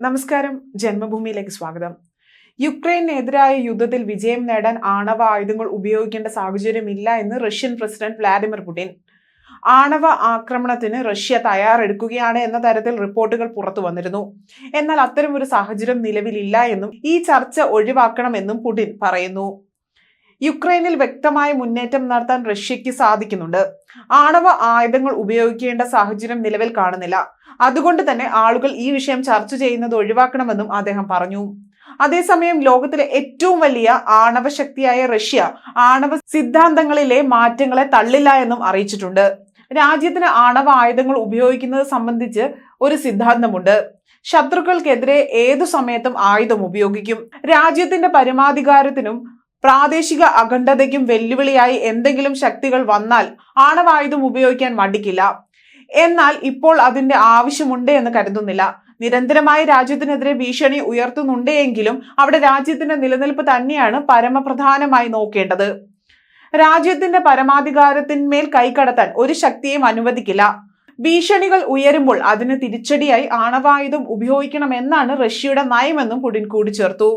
നമസ്കാരം. ജന്മഭൂമിയിലേക്ക് സ്വാഗതം. യുക്രൈനെതിരായ യുദ്ധത്തിൽ വിജയം നേടാൻ ആണവ ആയുധങ്ങൾ ഉപയോഗിക്കേണ്ട സാഹചര്യമില്ല എന്ന് റഷ്യൻ പ്രസിഡന്റ് വ്ലാഡിമിർ പുടിൻ. ആണവ ആക്രമണത്തിന് റഷ്യ തയ്യാറെടുക്കുകയാണ് എന്ന തരത്തിൽ റിപ്പോർട്ടുകൾ പുറത്തു വന്നിരുന്നു. എന്നാൽ അത്തരം ഒരു സാഹചര്യം നിലവിലില്ല എന്നും ഈ ചർച്ച ഒഴിവാക്കണമെന്നും പുടിൻ പറയുന്നു. യുക്രൈനിൽ വ്യക്തമായ മുന്നേറ്റം നടത്താൻ റഷ്യയ്ക്ക് സാധിക്കുന്നുണ്ട്. ആണവ ആയുധങ്ങൾ ഉപയോഗിക്കേണ്ട സാഹചര്യം നിലവിൽ കാണുന്നില്ല. അതുകൊണ്ട് തന്നെ ആളുകൾ ഈ വിഷയം ചർച്ച ചെയ്യുന്നത് ഒഴിവാക്കണമെന്നും അദ്ദേഹം പറഞ്ഞു. അതേസമയം ലോകത്തിലെ ഏറ്റവും വലിയ ആണവ ശക്തിയായ റഷ്യ ആണവ സിദ്ധാന്തങ്ങളിലെ മാറ്റങ്ങളെ തള്ളില്ല എന്നും അറിയിച്ചിട്ടുണ്ട്. രാജ്യത്തിന് ആണവ ആയുധങ്ങൾ ഉപയോഗിക്കുന്നത് സംബന്ധിച്ച് ഒരു സിദ്ധാന്തമുണ്ട്. ശത്രുക്കൾക്കെതിരെ ഏതു സമയത്തും ആയുധം ഉപയോഗിക്കും. രാജ്യത്തിന്റെ പരമാധികാരത്തിനും പ്രാദേശിക അഖണ്ഡതയ്ക്കും വെല്ലുവിളിയായി എന്തെങ്കിലും ശക്തികൾ വന്നാൽ ആണവായുധം ഉപയോഗിക്കാൻ മടിക്കില്ല. എന്നാൽ ഇപ്പോൾ അതിന്റെ ആവശ്യമുണ്ട് എന്ന് കരുതുന്നില്ല. നിരന്തരമായി രാജ്യത്തിനെതിരെ ഭീഷണി ഉയർത്തുന്നുണ്ട് എങ്കിലും അവിടെ രാജ്യത്തിന്റെ നിലനിൽപ്പ് തന്നെയാണ് പരമപ്രധാനമായി നോക്കേണ്ടത്. രാജ്യത്തിന്റെ പരമാധികാരത്തിന്മേൽ കൈകടത്താൻ ഒരു ശക്തിയും അനുവദിക്കില്ല. ഭീഷണികൾ ഉയരുമ്പോൾ അതിന് തിരിച്ചടിയായി ആണവായുധം ഉപയോഗിക്കണമെന്നാണ് റഷ്യയുടെ നയമെന്നും പുടിൻ കൂട്ടിച്ചേർത്തു